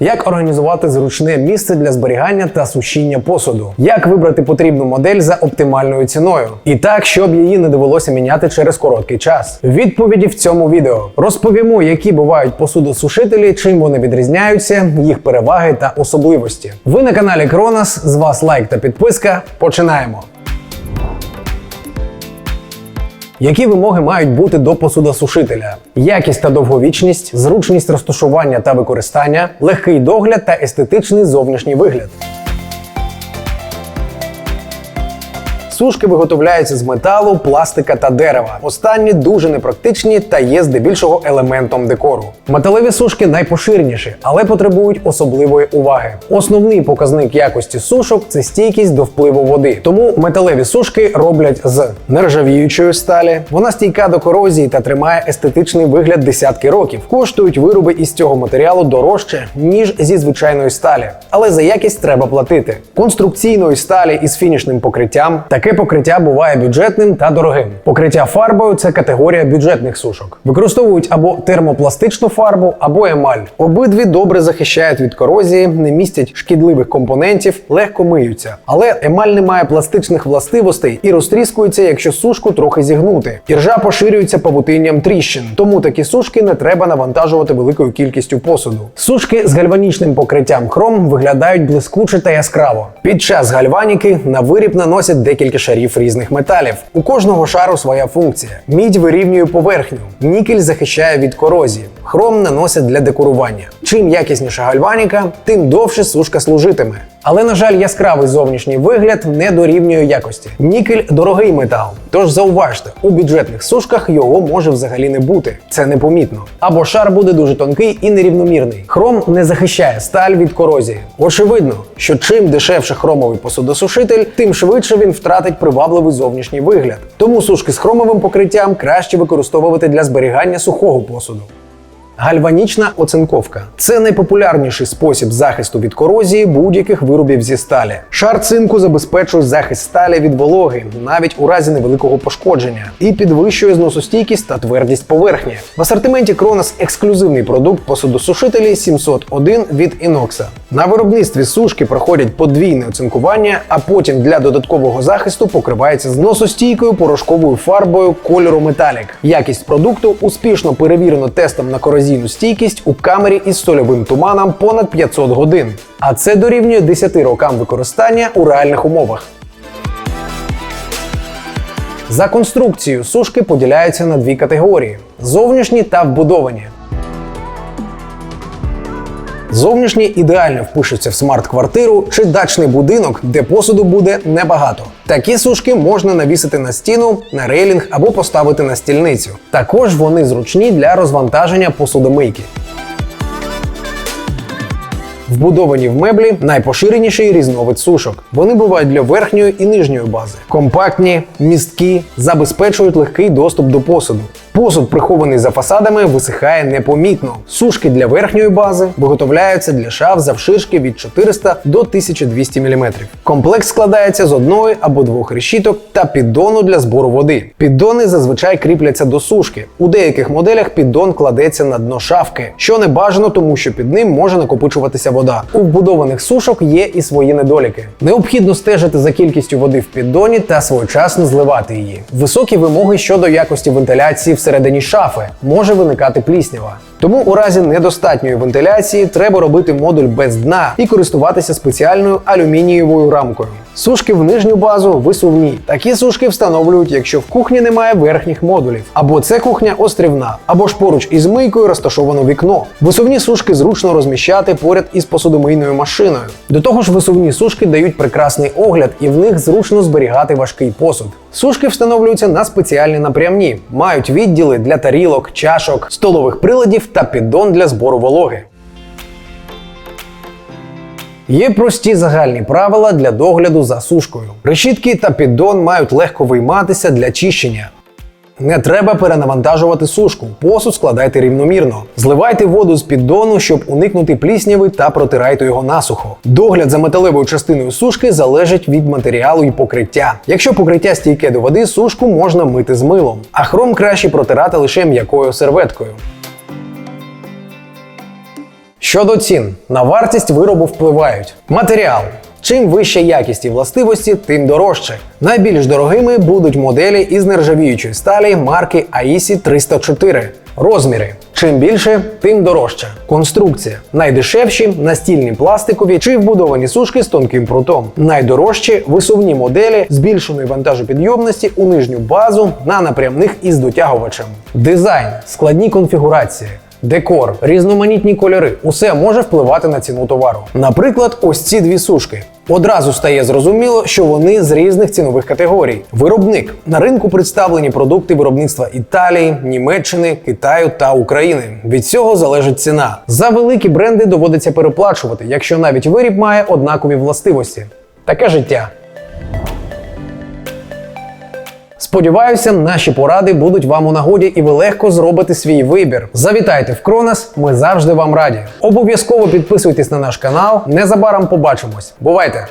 Як організувати зручне місце для зберігання та сушіння посуду? Як вибрати потрібну модель за оптимальною ціною? І так, щоб її не довелося міняти через короткий час. Відповіді в цьому відео розповімо, які бувають посудосушителі, чим вони відрізняються, їх переваги та особливості. Ви на каналі Кронос. З вас лайк та підписка. Починаємо. Які вимоги мають бути до посудосушителя? Якість та довговічність, зручність розташування та використання, легкий догляд та естетичний зовнішній вигляд. Сушки виготовляються з металу, пластика та дерева. Останні дуже непрактичні та є здебільшого елементом декору. Металеві сушки найпоширеніші, але потребують особливої уваги. Основний показник якості сушок це стійкість до впливу води. Тому металеві сушки роблять з нержавіючої сталі. Вона стійка до корозії та тримає естетичний вигляд десятки років. Коштують вироби із цього матеріалу дорожче ніж зі звичайної сталі, але за якість треба платити. Конструкційної сталі із фінішним покриттям таке покриття буває бюджетним та дорогим. Покриття фарбою це категорія бюджетних сушок. Використовують або термопластичну фарбу, або емаль. Обидві добре захищають від корозії, не містять шкідливих компонентів, легко миються. Але емаль не має пластичних властивостей і розтріскується, якщо сушку трохи зігнути. Іржа поширюється павутинням тріщин, тому такі сушки не треба навантажувати великою кількістю посуду. Сушки з гальванічним покриттям хром виглядають блискуче та яскраво. Під час гальваніки на виріб наносять декілька шарів різних металів. У кожного шару своя функція. Мідь вирівнює поверхню, нікель захищає від корозії, хром наносять для декорування. Чим якісніша гальваніка, тим довше сушка служитиме. Але, на жаль, яскравий зовнішній вигляд не дорівнює якості. Нікель дорогий метал. Тож зауважте, у бюджетних сушках його може взагалі не бути. Це непомітно. Або шар буде дуже тонкий і нерівномірний. Хром не захищає сталь від корозії. Очевидно, що чим дешевше хромовий посудосушитель, тим швидше він втратить привабливий зовнішній вигляд. Тому сушки з хромовим покриттям краще використовувати для зберігання сухого посуду. Гальванічна оцинковка це найпопулярніший спосіб захисту від корозії будь-яких виробів зі сталі. Шар цинку забезпечує захист сталі від вологи, навіть у разі невеликого пошкодження, і підвищує зносостійкість та твердість поверхні. В асортименті Кронос ексклюзивний продукт посудосушителі 701 від Inoxa. На виробництві сушки проходять подвійне оцинкування, а потім для додаткового захисту покривається зносостійкою порошковою фарбою кольору металік. Якість продукту успішно перевірено тестом на корозійну стійкість у камері із сольовим туманом понад 500 годин. А це дорівнює 10 рокам використання у реальних умовах. За конструкцією сушки поділяються на дві категорії: зовнішні та вбудовані. Зовнішні ідеально впишуться в смарт-квартиру чи дачний будинок, де посуду буде небагато. Такі сушки можна навісити на стіну, на рейлінг або поставити на стільницю. Також вони зручні для розвантаження посудомийки. Вбудовані в меблі найпоширеніший різновид сушок. Вони бувають для верхньої і нижньої бази. Компактні, місткі, забезпечують легкий доступ до посуду. Посуд, прихований за фасадами, висихає непомітно. Сушки для верхньої бази виготовляються для шаф завширшки від 400 до 1200 мм. Комплект складається з одної або двох решіток та піддону для збору води. Піддони зазвичай кріпляться до сушки. У деяких моделях піддон кладеться на дно шафки, що не бажано, тому що під ним може накопичуватися вода. У вбудованих сушок є і свої недоліки. Необхідно стежити за кількістю води в піддоні та своєчасно зливати її. Високі вимоги щодо якості вентиляції всередині шафи може виникати пліснява. Тому у разі недостатньої вентиляції треба робити модуль без дна і користуватися спеціальною алюмінієвою рамкою. Сушки в нижню базу висувні. Такі сушки встановлюють, якщо в кухні немає верхніх модулів, або це кухня острівна, або ж поруч із мийкою розташовано вікно. Висувні сушки зручно розміщати поряд із посудомийною машиною. До того ж, висувні сушки дають прекрасний огляд, і в них зручно зберігати важкий посуд. Сушки встановлюються на спеціальні напрямні, мають відділи для тарілок, чашок, столових приладів та піддон для збору вологи. Є прості загальні правила для догляду за сушкою. Решітки та піддон мають легко вийматися для чищення. Не треба перенавантажувати сушку. Посуд складайте рівномірно. Зливайте воду з піддону, щоб уникнути плісняви та протирайте його насухо. Догляд за металевою частиною сушки залежить від матеріалу і покриття. Якщо покриття стійке до води, сушку можна мити з милом, а хром краще протирати лише м'якою серветкою. Щодо цін, на вартість виробу впливають матеріал. Чим вища якість і властивості, тим дорожче. Найбільш дорогими будуть моделі із нержавіючої сталі марки AISI 304. Розміри. Чим більше, тим дорожче. Конструкція. Найдешевші настільні пластикові чи вбудовані сушки з тонким прутом. Найдорожчі висувні моделі збільшеної вантажопідйомності у нижню базу на напрямних із дотягувачем. Дизайн, складні конфігурації. Декор, різноманітні кольори усе може впливати на ціну товару. Наприклад, ось ці дві сушки. Одразу стає зрозуміло, що вони з різних цінових категорій. Виробник на ринку представлені продукти виробництва Італії, Німеччини, Китаю та України. Від цього залежить ціна. За великі бренди доводиться переплачувати, якщо навіть виріб має однакові властивості. Таке життя. Сподіваюся, наші поради будуть вам у нагоді і ви легко зробите свій вибір. Завітайте в Кронас, ми завжди вам раді. Обов'язково підписуйтесь на наш канал. Незабаром побачимось. Бувайте!